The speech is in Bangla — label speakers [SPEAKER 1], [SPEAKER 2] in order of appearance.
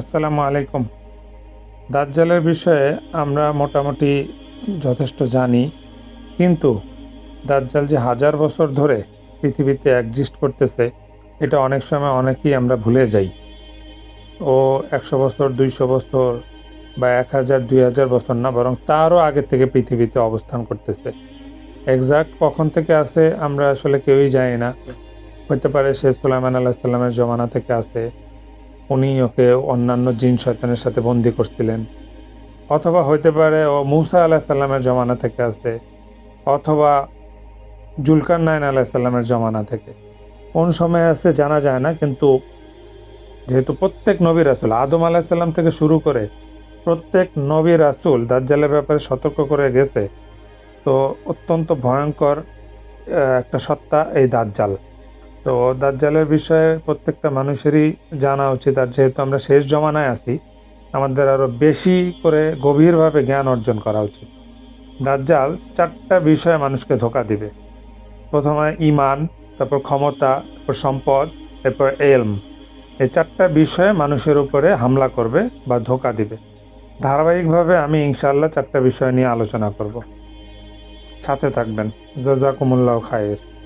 [SPEAKER 1] আসসালামু আলাইকুম। দাজ্জালের বিষয়ে আমরা মোটামুটি যথেষ্ট জানি, কিন্তু দাজ্জাল যে হাজার বছর ধরে পৃথিবীতে একজিস্ট করতেছে, এটা অনেক সময় অনেকেই আমরা ভুলে যাই। ও একশো বছর, দুইশো বছর বা এক হাজার, দুই হাজার বছর না, বরং তারও আগে থেকে পৃথিবীতে অবস্থান করতেছে। এক্সাক্ট কখন থেকে আছে আমরা আসলে কেউই জানি না। হতে পারে শেখ সুলাইমান আল্লাহ সাল্লামের জমানা থেকে আছে উনি ওকে অন্যান্য জিন শয়তানের সাথে বন্দি করছিলেন। অথবা হইতে পারে ও মুসা আলাহ সাল্লামের জমানা থেকে আসে অথবা জুলকার নাইন আলাহ সাল্লামের জমানা থেকে। কোন সময় আছে জানা যায় না, কিন্তু যেহেতু প্রত্যেক নবী রাসুল, আদম আলাহ সাল্লাম থেকে শুরু করে প্রত্যেক নবী রাসুল দাজ্জালের ব্যাপারে সতর্ক করে গেছে, তো অত্যন্ত ভয়ঙ্কর একটা সত্তা এই দাজ্জাল। তো দাজ্জালের বিষয়ে প্রত্যেকটা মানুষেরই জানা উচিত। আর যেহেতু আমরা শেষ জমানায় আছি, আমাদের আরও বেশি করে গভীরভাবে জ্ঞান অর্জন করা উচিত। দাজ্জাল চারটা বিষয়ে মানুষকে ধোকা দিবে। প্রথমে ইমান, তারপর ক্ষমতা, তারপর সম্পদ এরপর এলম। এই চারটা বিষয়ে মানুষের উপরে হামলা করবে বা ধোকা দিবে। ধারাবাহিকভাবে আমি ইনশাআল্লাহ চারটা বিষয় নিয়ে আলোচনা করব। সাথে থাকবেন। জাজাকুমুল্লাহ খায়ের